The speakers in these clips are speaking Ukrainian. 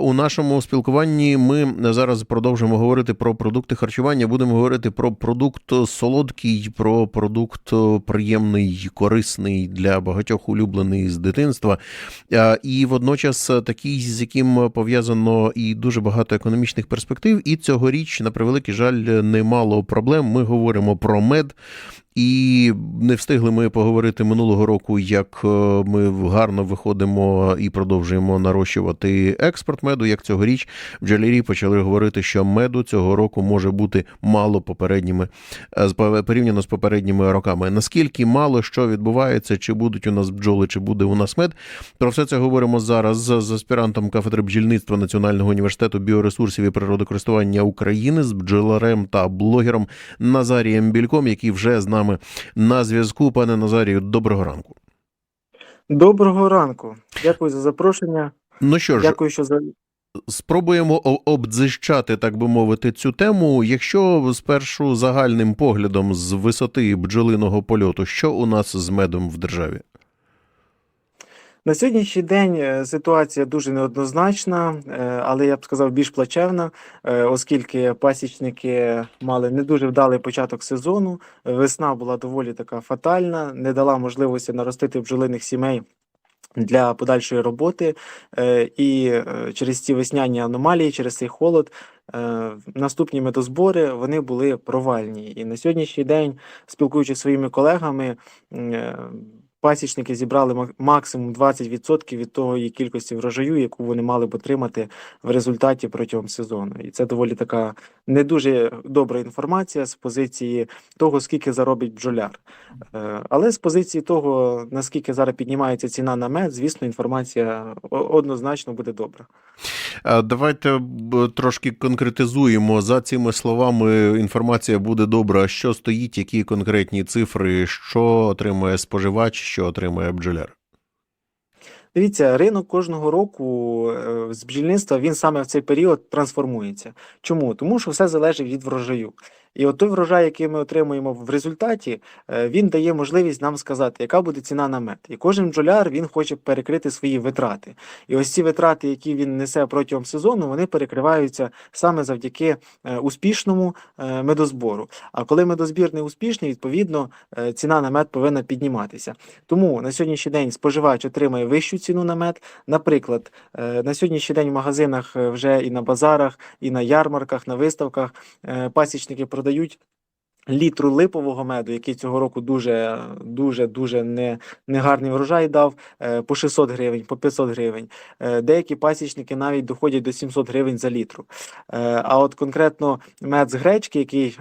У нашому спілкуванні ми зараз продовжимо говорити про продукти харчування. Будемо говорити про продукт солодкий, про продукт приємний, корисний для багатьох улюблений з дитинства. І водночас такий, з яким пов'язано і дуже багато економічних перспектив. І цьогоріч, на превеликий жаль, немало проблем. Ми говоримо про мед. І не встигли ми поговорити минулого року, як е, ми гарно виходимо і продовжуємо нарощувати експорт меду. Як цьогоріч бджолярі почали говорити, що меду цього року може бути мало попередніми е, порівняно з попередніми роками. Наскільки мало що відбувається, чи будуть у нас бджоли, чи буде у нас мед? Про все це говоримо зараз з аспірантом кафедри бджільництва Національного університету біоресурсів і природокористування України з бджоларем та блогером Назарієм Більком, який вже з нами на зв'язку. Пане Назарію, доброго ранку. Доброго ранку. Дякую за запрошення. Ну що ж, Дякую, що за спробуємо обдзищати, так би мовити, цю тему. Якщо спершу загальним поглядом з висоти бджолиного польоту, що у нас з медом в державі? На сьогоднішній день е, ситуація дуже неоднозначна, е, але я б сказав більш плачевна, е, оскільки пасічники мали не дуже вдалий початок сезону. Весна була доволі така фатальна, не дала можливості наростити бджолиних сімей. Для подальшої роботи, і через ці весняні аномалії, через цей холод, наступні медозбори вони були провальні. І на сьогоднішній день, спілкуючись своїми колегами, пасічники зібрали максимум 20% від того кількості врожаю, яку вони мали б отримати в результаті протягом сезону. І це доволі така не дуже добра інформація з позиції того, скільки заробить бджоляр. Е, Але з позиції того, наскільки зараз піднімається ціна на мед, звісно, інформація однозначно буде добра. Давайте трошки конкретизуємо за цими словами. Інформація буде добра. Що стоїть, які конкретні цифри, що отримує споживач, що отримує бджоляр? Дивіться, ринок кожного року е, з бджільництва він саме в цей період трансформується. Чому? Тому що все залежить від врожаю. І от той врожай, який ми отримуємо в результаті, е, він дає можливість нам сказати, яка буде ціна на мед. І кожен бджоляр він хоче перекрити свої витрати. І ось ці витрати, які він несе протягом сезону, вони перекриваються саме завдяки е, успішному е, медозбору. А коли медозбір не успішний, відповідно ціна на мед повинна підніматися. Тому на сьогоднішній день споживач отримає вищу ціну на мед. Наприклад, на сьогоднішній день в магазинах вже і на базарах, і на ярмарках, на виставках пасічники продають задають Літру липового меду, який цього року дуже дуже дуже не, негарний врожай дав, е, по 600 гривень, по 500 гривень. Е, Деякі пасічники навіть доходять до 700 гривень за літру. Е, А от конкретно мед з гречки, який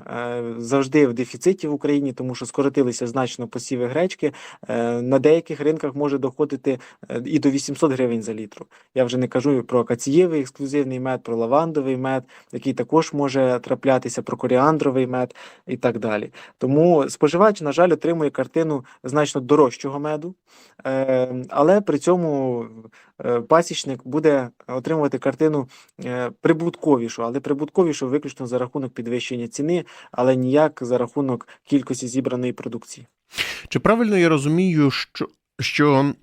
завжди в дефіциті в Україні, тому що скоротилися значно посіви гречки, на деяких ринках може доходити і до 800 гривень за літру. Я вже не кажу про акацієвий ексклюзивний мед, про лавандовий мед, який також може траплятися, про коріандровий мед і так далі. Тому споживач, на жаль, отримує картину значно дорожчого меду, е, але при цьому е, пасічник буде отримувати картину е, прибутковішу, але прибутковішу виключно за рахунок підвищення ціни, але ніяк за рахунок кількості зібраної продукції. Чи правильно я розумію, що, що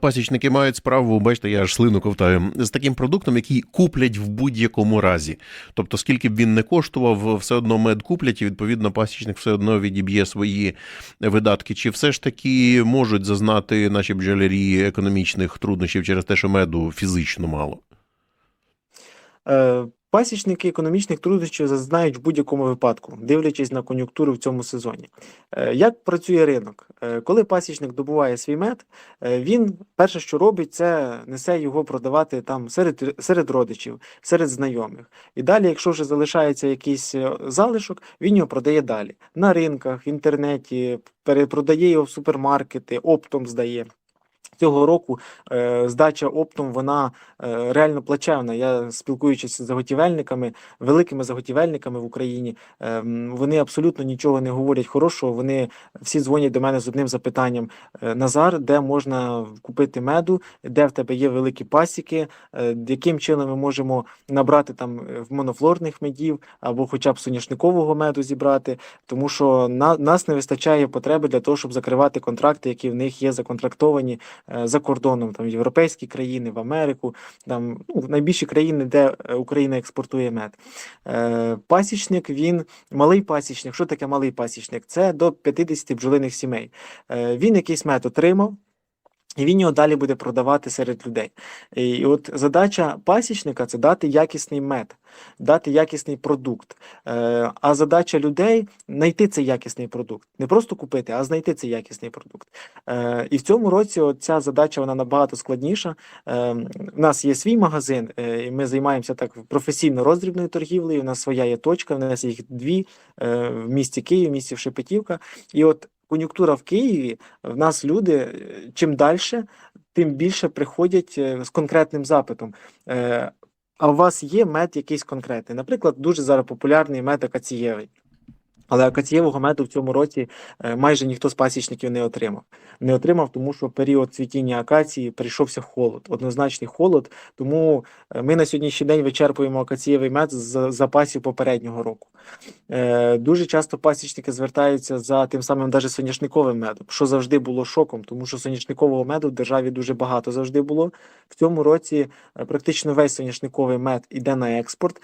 пасічники мають справу, бачите, я аж слину ковтаю, з таким продуктом, який куплять в будь-якому разі. Тобто, скільки б він не коштував, все одно мед куплять, і відповідно пасічник все одно відіб'є свої видатки. Чи все ж таки можуть зазнати наші бджолярі економічних труднощів через те, що меду фізично мало? Пасічники економічних труднощів зазнають в будь-якому випадку, дивлячись на кон'юнктуру в цьому сезоні. Е, Як працює ринок? Е, Коли пасічник добуває свій мед, е, він перше, що робить, це несе його продавати там серед, серед родичів, серед знайомих. І далі, якщо вже залишається якийсь залишок, він його продає далі на ринках, інтернеті, перепродає його в супермаркети, оптом здає. Цього року е, здача оптом вона е, реально плачевна. Я спілкуючись з заготівельниками, великими заготівельниками в Україні, е, вони абсолютно нічого не говорять хорошого. Вони всі дзвонять до мене з одним запитанням: е, Назар, де можна купити меду, де в тебе є великі пасіки, е, яким чином ми можемо набрати там е, в монофлорних медів або хоча б соняшникового меду зібрати, тому що на, нас не вистачає потреби для того, щоб закривати контракти, які в них є законтрактовані за кордоном, там в європейські країни, в Америку, там ну, в найбільші країни, де е, Україна експортує мед. Е, Пасічник він малий пасічник. Що таке малий пасічник? Це до 50 бджолиних сімей. Е, Він якийсь мед отримав. І він його далі буде продавати серед людей. І от задача пасічника це дати якісний мед, дати якісний продукт. Е, А задача людей знайти цей якісний продукт. Не просто купити, а знайти цей якісний продукт. Е, І в цьому році ця задача вона набагато складніша. Е, У нас є свій магазин, е, і ми займаємося так професійно роздрібною торгівлею. У нас своя є точка, у нас їх дві е, в місті Київ, в місті Шепетівка. І от кон'юнктура в Києві, в нас люди е, чим далі, тим більше приходять е, з конкретним запитом. Е, А у вас є мед якийсь конкретний? Наприклад, дуже зараз популярний мед акацієвий. Але акацієвого меду в цьому році е, майже ніхто з пасічників не отримав. Не отримав, тому що період цвітіння акації прийшовся холод, однозначний холод. Тому е, ми на сьогоднішній день вичерпуємо акацієвий мед з запасів попереднього року. Е, Дуже часто пасічники звертаються за тим самим даже соняшниковим медом, що завжди було шоком, тому що соняшникового меду в державі дуже багато завжди було. В цьому році практично весь соняшниковий мед іде на експорт,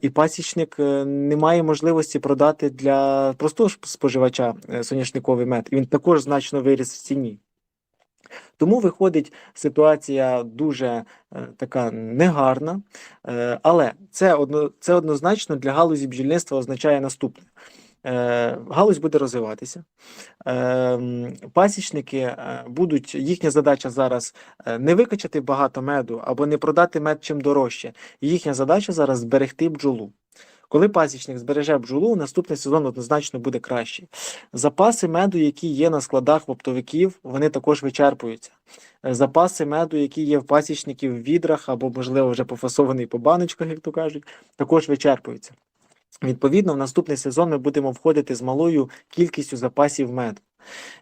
і пасічник не має можливості продати для простого споживача е, соняшниковий мед. І він також значно виріс в ціні. Тому виходить ситуація дуже е, така негарна, е, але це, одно, це однозначно для галузі бджільництва означає наступне. Е, Галузь буде розвиватися. Е, Пасічники е, будуть, їхня задача зараз е, не викачати багато меду або не продати мед чим дорожче. Їхня задача зараз зберегти бджолу. Коли пасічник збереже бджолу, наступний сезон однозначно буде кращий. Запаси меду, які є на складах оптовиків, вони також вичерпуються. Запаси меду, які є в пасічників в відрах або, можливо, вже пофасований по баночках, як то кажуть, також вичерпуються. Відповідно, в наступний сезон ми будемо входити з малою кількістю запасів меду.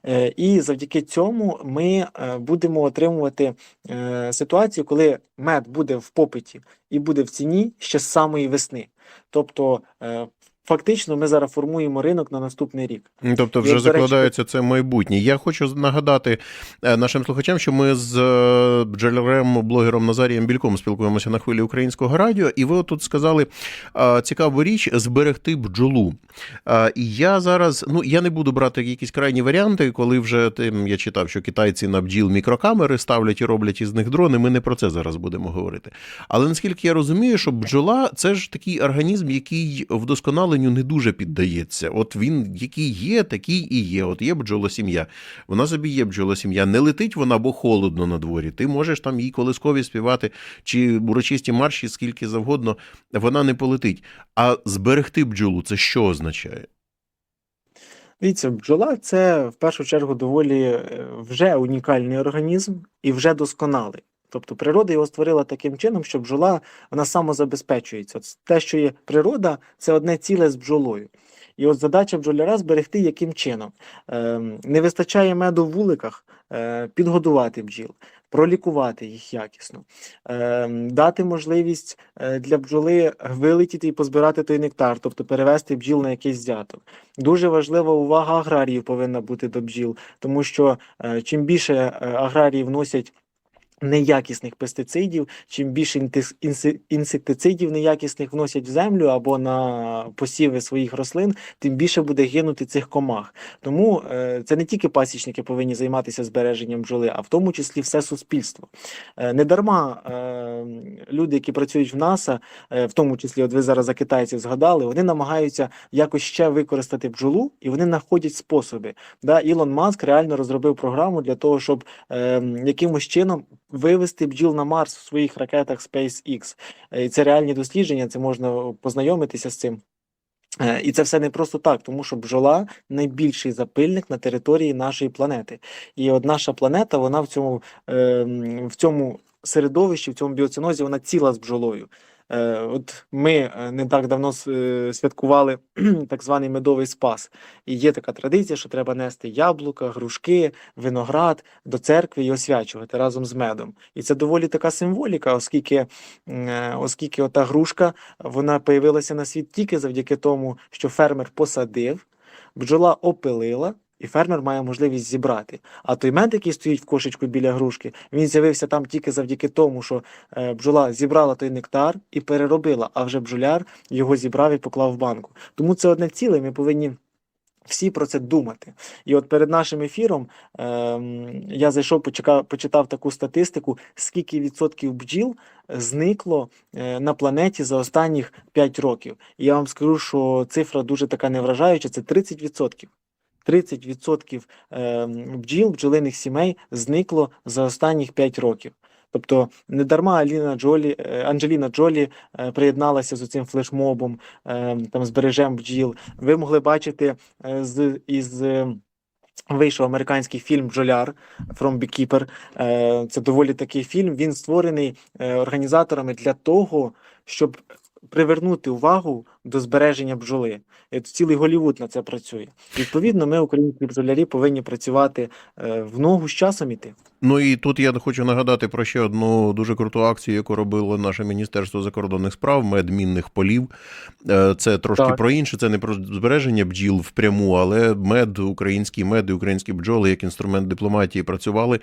Е, І завдяки цьому ми е, будемо отримувати е, ситуацію, коли мед буде в попиті і буде в ціні ще з самої весни. Тобто, фактично, ми зараз формуємо ринок на наступний рік. Тобто, вже от, до речі, це майбутнє. Я хочу нагадати е, нашим слухачам, що ми з е, бджолярем, блогером Назарієм Більком спілкуємося на хвилі українського радіо, і ви тут сказали е, цікаву річ зберегти бджолу. І я зараз, ну я не буду брати якісь крайні варіанти, коли вже тим я читав, що китайці на бджіл мікрокамери ставлять і роблять із них дрони. Ми не про це зараз будемо говорити. Але наскільки я розумію, що бджола це ж такий організм, який вдосконаленню не дуже піддається. От він який є, такий і є. От є бджолосім'я. Вона собі є бджолосім'я. Не летить вона, бо холодно на дворі. Ти можеш там їй колискові співати чи урочисті марші, скільки завгодно, вона не полетить. А зберегти бджолу це що означає? Дивіться, бджола це в першу чергу доволі е, вже унікальний організм і вже досконалий. Тобто природа його створила таким чином, що бджола вона самозабезпечується. От те, що є природа, це одне ціле з бджолою. І от задача бджоляра зберегти яким чином. Ем, не вистачає меду в вуликах, е, підгодувати бджіл, пролікувати їх якісно, ем, дати можливість е, для бджоли вилетіти і позбирати той нектар, тобто перевести бджіл на якийсь взяток. Дуже важлива увага аграріїв повинна бути до бджіл, тому що е, чим більше е, аграрії вносять неякісних пестицидів, чим більше інсектицидів неякісних вносять в землю або на посіви своїх рослин, тим більше буде гинути цих комах. Тому е, це не тільки пасічники повинні займатися збереженням бджоли, а в тому числі все суспільство. Е, недарма е, люди, які працюють в НАСА, в тому числі, от ви зараз за китайців згадали, вони намагаються якось ще використати бджолу, і вони знаходять способи. Да, Ілон Маск реально розробив програму для того, щоб е, якимось чином вивести бджіл на Марс у своїх ракетах SpaceX. Е, І це реальні дослідження, це можна познайомитися з цим. Е, І це все не просто так, тому що бджола найбільший запильник на території нашої планети. І от наша планета, вона в цьому, е, в цьому середовищі, в цьому біоцинозі, вона ціла з бджолою. Е, От ми е, не так давно е, святкували так званий медовий спас. І є така традиція, що треба нести яблука, грушки, виноград до церкви і освячувати разом з медом. І це доволі така символіка, оскільки, оскільки ота грушка вона появилася на світ тільки завдяки тому, що фермер посадив, бджола опилила. І фермер має можливість зібрати. А той мед, який стоїть в кошечку біля грушки, він з'явився там тільки завдяки тому, що е, бджола зібрала той нектар і переробила, а вже бджоляр його зібрав і поклав в банку. Тому це одне ціле. Ми повинні. Всі про це думати. І от перед нашим ефіром ем, я зайшов, почекав, почитав таку статистику, скільки відсотків бджіл зникло е, на планеті за останніх 5 років. І я вам скажу, що цифра дуже така невражаюча, це 30%. 30% ем, бджіл, бджолиних сімей зникло за останніх 5 років. Тобто не дарма Аліна Джолі, е, Анджеліна Джолі е, приєдналася з цим флешмобом, е, там збережем бджіл. Ви могли бачити е, з із. Вийшов американський фільм Бджоляр From Beekeeper. Це доволі такий фільм. Він створений організаторами для того, щоб привернути увагу до збереження бджоли. Цілий Голівуд на це працює. Відповідно, ми, українські бджолярі, повинні працювати е, в ногу з часом іти. Ну і тут я хочу нагадати про ще одну дуже круту акцію, яку робило наше Міністерство закордонних справ, мед мінних полів. Е, Це трошки Так. про інше, це не про збереження бджіл впряму, але мед, український мед і українські бджоли як інструмент дипломатії працювали.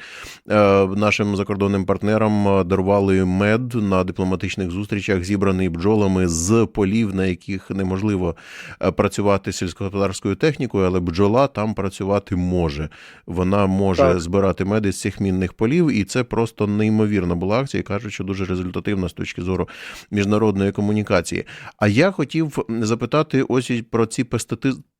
Е, Нашим закордонним партнерам дарували мед на дипломатичних зустрічах, зібраний бджолами з полів, на яких неможливо е, працювати сільськогосподарською технікою, але бджола там працювати може. Вона може Так. збирати меди з цих мінних полів, і це просто неймовірна була акція. Кажуть, що дуже результативна з точки зору міжнародної комунікації. А я хотів запитати ось про ці.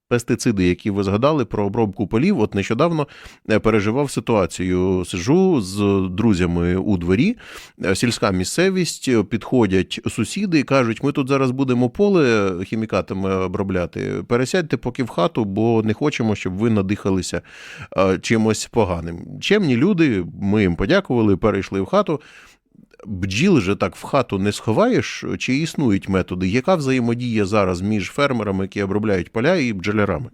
Пестициди, які ви згадали про обробку полів, от нещодавно е, переживав ситуацію. Сижу з друзями у дворі, е, сільська місцевість, е, підходять сусіди і кажуть: ми тут зараз будемо поле хімікатами обробляти. Пересядьте поки в хату, бо не хочемо, щоб ви надихалися чимось поганим. Чемні люди, ми їм подякували, перейшли в хату. Бджіл же так в хату не сховаєш, чи існують методи? Яка взаємодія зараз між фермерами, які обробляють поля, і бджолярами?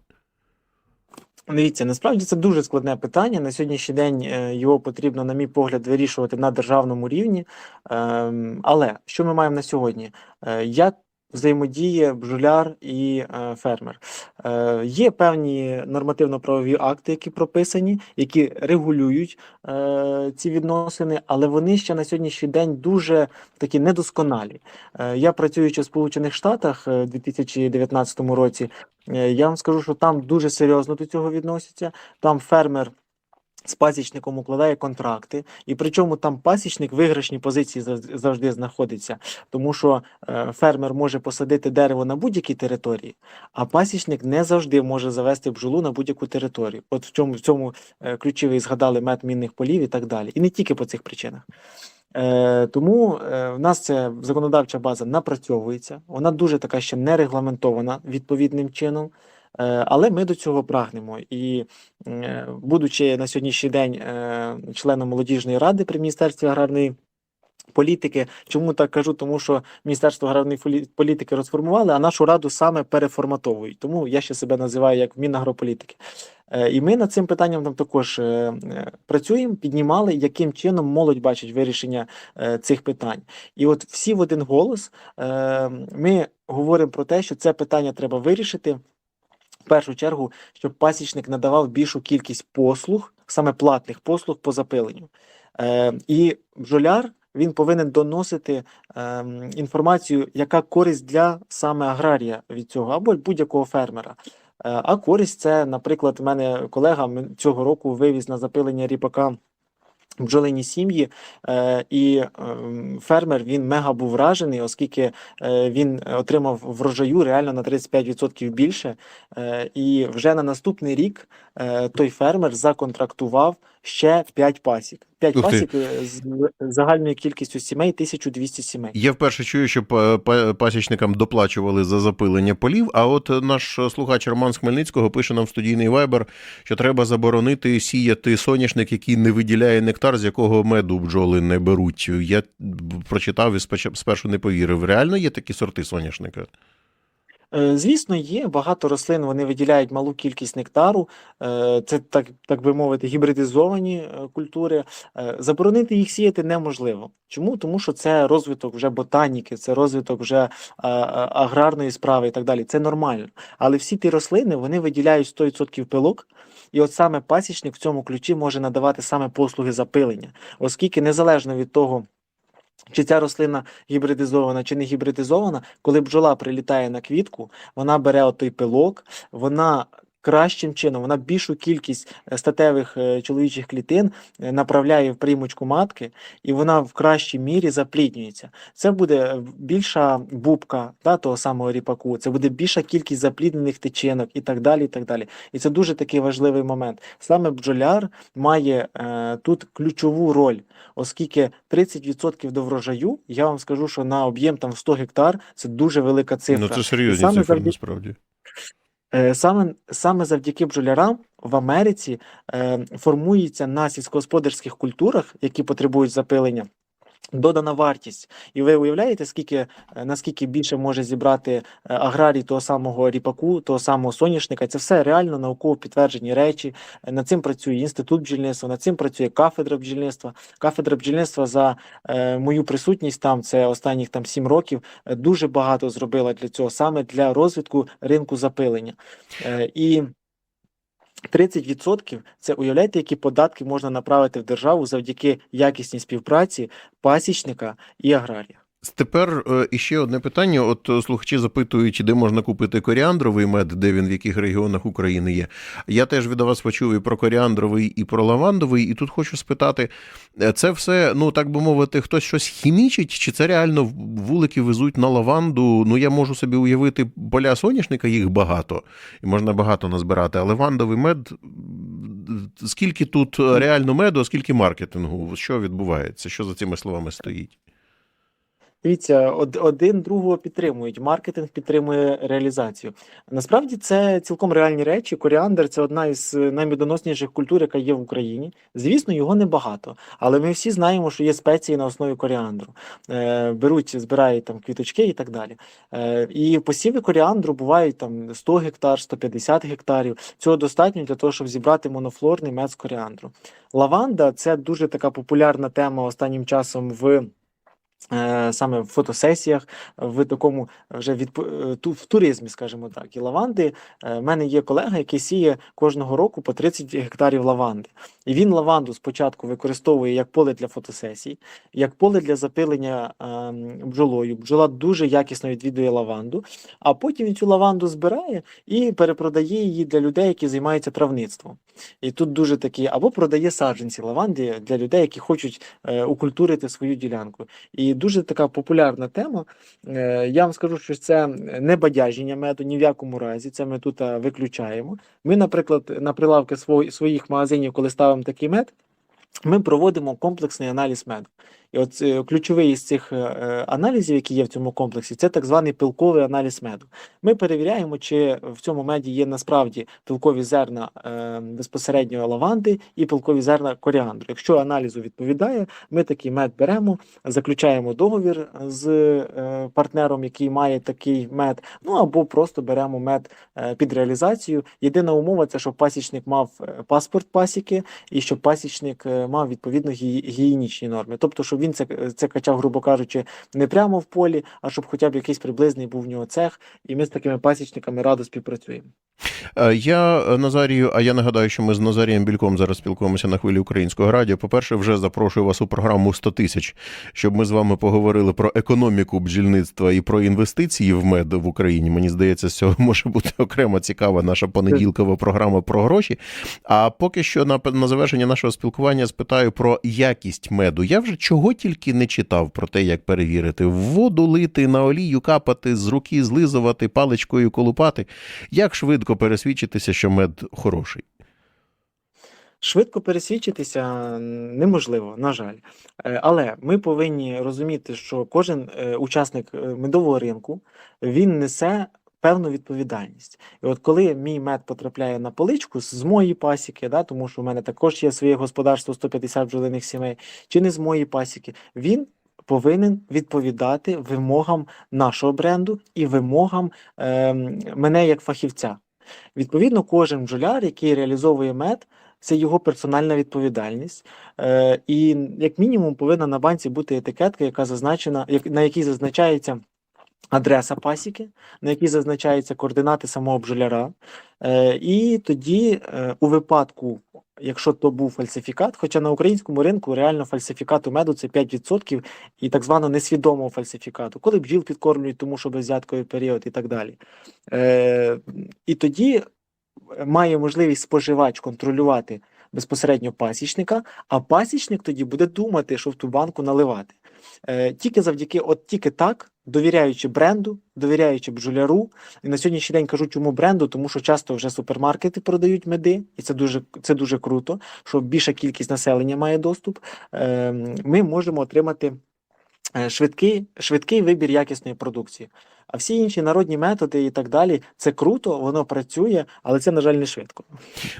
Дивіться, насправді це дуже складне питання. На сьогоднішній день е, його потрібно, на мій погляд, вирішувати на державному рівні. Ем, Але що ми маємо на сьогодні? Е, Як взаємодіє бджоляр і е, фермер? Е, Є певні нормативно-правові акти, які прописані, які регулюють е, ці відносини, але вони ще на сьогоднішній день дуже такі недосконалі. Е, Я працюючи в Сполучених Штатах е, у 2019 році. Е, Я вам скажу, що там дуже серйозно до цього відносяться. Там фермер з пасічником укладає контракти, і причому там пасічник в виграшній позиції завжди- знаходиться, тому що е, фермер може посадити дерево на будь-якій території, а пасічник не завжди може завести бджолу на будь-яку територію. От в цьому, в цьому е, ключовий згадали мед мінних полів і так далі. І не тільки по цих причинах. Е, тому е, в нас ця законодавча база напрацьовується, вона дуже така ще не регламентована відповідним чином. Е, Але ми до цього прагнемо. І, е, будучи на сьогоднішній день е, членом молодіжної ради при Міністерстві аграрної політики, чому так кажу? Тому що Міністерство аграрної політики розформували, а нашу раду саме переформатовують. Тому я ще себе називаю як Мінагрополітики. І ми над цим питанням там також працюємо, піднімали, яким чином молодь бачить вирішення цих питань. І от всі в один голос ми говоримо про те, що це питання треба вирішити. В першу чергу, щоб пасічник надавав більшу кількість послуг, саме платних послуг по запиленню. Е, і бджоляр він повинен доносити е, інформацію, яка користь для саме аграрія від цього, або будь-якого фермера. Е, а користь це, наприклад, в мене колега цього року вивіз на запилення ріпака бджолині сім'ї, е, і ем, фермер він мега був вражений, оскільки е, він отримав врожаю реально на 35% більше. Е, і вже на наступний рік той фермер законтрактував ще 5 пасік. 5 Ух пасік з загальною кількістю сімей 1200 сімей. Я вперше чую, що па- па- пасічникам доплачували за запилення полів. А от наш слухач Роман з Хмельницького пише нам в студійний вайбер, що треба заборонити сіяти соняшник, який не виділяє нектар, з якого меду бджоли не беруть. Я прочитав і спершу не повірив. Реально є такі сорти соняшника? Е, Звісно, є багато рослин, вони виділяють малу кількість нектару. Е, Це так, так би мовити, гібридизовані е, культури. Заборонити їх сіяти неможливо. Чому? Тому що це розвиток вже ботаніки, це розвиток вже аграрної справи і так далі. Це нормально. Але всі ті рослини вони виділяють 100% пилок. І от саме пасічник в цьому ключі може надавати саме послуги запилення, оскільки незалежно від того, чи ця рослина гібридизована чи не гібридизована, коли бджола прилітає на квітку, вона бере отой пилок, вона кращим чином, вона більшу кількість е, статевих е, чоловічих клітин е, направляє в приймочку матки, і вона в кращій мірі запліднюється. Це буде більша бубка да, того самого ріпаку, це буде більша кількість запліднених тичинок і так далі. І так далі. І це дуже такий важливий момент. Саме бджоляр має е, тут ключову роль, оскільки 30% до врожаю, я вам скажу, що на об'єм там в 100 гектар це дуже велика цифра. Ну, це серйозні цифри, завдяки- насправді. Е, Саме, саме завдяки бджолярам в Америці е, формується на сільськогосподарських культурах, які потребують запилення, додана вартість. І ви уявляєте, скільки, е, наскільки більше може зібрати е, аграрій того самого ріпаку, того самого соняшника. Це все реально науково підтверджені речі. Е, Над цим працює інститут бджільництва, над цим працює кафедра бджільництва. Кафедра бджільництва за мою присутність там, це останніх там 7 років, дуже багато зробила для цього, саме для розвитку ринку запилення. І 30% це уявляєте, які податки можна направити в державу завдяки якісній співпраці пасічника і аграрія. Тепер е, іще одне питання. От е, слухачі запитують, де можна купити коріандровий мед, де він в яких регіонах України є. Я теж від вас почув і про коріандровий, і про лавандовий. І тут хочу спитати: е, це все, ну так би мовити, хтось щось хімічить, чи це реально вулики везуть на лаванду? Ну я можу собі уявити поля соняшника, їх багато, і можна багато назбирати. А лавандовий мед, скільки тут реально меду, а скільки маркетингу? Що відбувається? Що за цими словами стоїть? Дивіться, один другого підтримують. Маркетинг підтримує реалізацію. Насправді це цілком реальні речі. Коріандр це одна із наймедоносніших культур, яка є в Україні. Звісно, його небагато, але ми всі знаємо, що є спеції на основі коріандру. Е, беруть, збирають там квіточки і так далі. Е, і посіви коріандру бувають там 100 гектар, 150 гектарів. Цього достатньо для того, щоб зібрати монофлорний мед з коріандру. Лаванда це дуже така популярна тема останнім часом в. Е, Саме в фотосесіях, в такому вже відп... е, в туризмі, скажімо так. І лаванди. е, В мене є колега, який сіє кожного року по 30 гектарів лаванди. І він лаванду спочатку використовує як поле для фотосесій, як поле для запилення бджолою. Бджола дуже якісно відвідує лаванду, а потім він цю лаванду збирає і перепродає її для людей, які займаються травництвом. І тут дуже такі, або продає саджанці лаванди для людей, які хочуть е, укультурити свою ділянку. І дуже така популярна тема. Е, я вам скажу, що це не бадяження меду ні в якому разі. Це ми тут е, виключаємо. Ми, наприклад, на прилавки своїх магазинів, коли ставимо такий мед, ми проводимо комплексний аналіз меду. І от е, ключовий із цих е, е, аналізів, які є в цьому комплексі, це так званий пилковий аналіз меду. Ми перевіряємо, чи в цьому меді є насправді пилкові зерна безпосередньо лаванди і пилкові зерна коріандру. Якщо аналізу відповідає, ми такий мед беремо, заключаємо договір з партнером, який має такий мед, ну або просто беремо мед під реалізацію. Єдина умова це, щоб пасічник мав паспорт пасіки і щоб пасічник мав відповідно гі- гігієнічні норми. Тобто, щоб він це, це качав, грубо кажучи, не прямо в полі, а щоб хоча б якийсь приблизний був в нього цех, і ми з такими пасічниками радо співпрацюємо. Е, Я е, Назарію, а я нагадаю, що ми з Назарієм Більком зараз спілкуємося на хвилі українського радіо. По-перше, вже запрошую вас у програму 100 тисяч, щоб ми з вами поговорили про економіку бджільництва і про інвестиції в мед в Україні. Мені здається, з цього може бути окремо цікава наша понеділкова програма про гроші. А поки що на, на завершення нашого спілкування спитаю про якість меду. Я вже чого тільки не читав про те, як перевірити в воду лити, на олію капати, з руки злизувати, паличкою колупати. Як швидко пересвідчитися, що мед хороший? Швидко пересвідчитися неможливо, на жаль. Е, Але ми повинні розуміти, що кожен е, учасник е, медового ринку він несе певну відповідальність. І от коли мій мед потрапляє на поличку з моєї пасіки, да, тому що в мене також є своє господарство 150 бджолиних сімей, чи не з моєї пасіки, він повинен відповідати вимогам нашого бренду і вимогам ем, мене як фахівця. Відповідно, кожен бджоляр, який реалізовує мед, це його персональна відповідальність. Е, і як мінімум повинна на банці бути етикетка, яка зазначена, на якій зазначається адреса пасіки, на якій зазначаються координати самого бджоляра. Е, і тоді, е, у випадку, якщо то був фальсифікат, хоча на українському ринку реально фальсифікату меду це 5% і так звано несвідомого фальсифікату, коли бджіл підкормлюють, тому що безвзятковий період і так далі. Е, і тоді має можливість споживач контролювати безпосередньо пасічника, а пасічник тоді буде думати, що в ту банку наливати. Е, тільки завдяки, от тільки так, довіряючи бренду, довіряючи бджоляру. І на сьогоднішній день кажу, чому бренду, тому що часто вже супермаркети продають меди, і це дуже, це дуже круто, що більша кількість населення має доступ. Е, ми можемо отримати е, швидкий, швидкий вибір якісної продукції. А всі інші народні методи і так далі, це круто, воно працює, але це, на жаль, не швидко.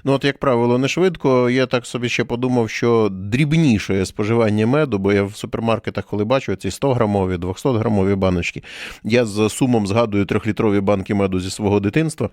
Ну, от, як правило, не швидко. Я так собі ще подумав, що дрібніше споживання меду, бо я в супермаркетах, коли бачу ці 100 грамові, 200 грамові баночки, я з сумом згадую трьохлітрові банки меду зі свого дитинства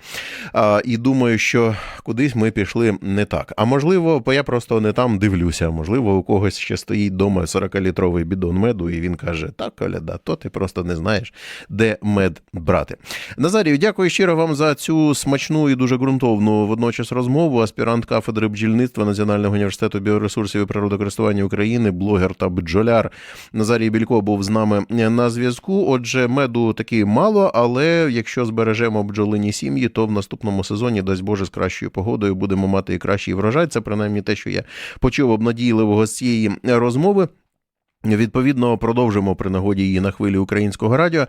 а, і думаю, що кудись ми пішли не так. А можливо, бо я просто не там дивлюся. Можливо, у когось ще стоїть вдома 40-літровий бідон меду, і він каже: Так, Коляда, то ти просто не знаєш, де мед брати. Назарію, дякую щиро вам за цю смачну і дуже ґрунтовну водночас розмову. Аспірант кафедри бджільництва Національного університету біоресурсів і природокористування України, блогер та бджоляр Назарій Білько був з нами на зв'язку. Отже, меду таки мало, але якщо збережемо бджолині сім'ї, то в наступному сезоні, дасть Боже, з кращою погодою будемо мати і кращий врожай. Це принаймні те, що я почув обнадійливого з цієї розмови. Відповідно, продовжимо при нагоді її на хвилі українського радіо.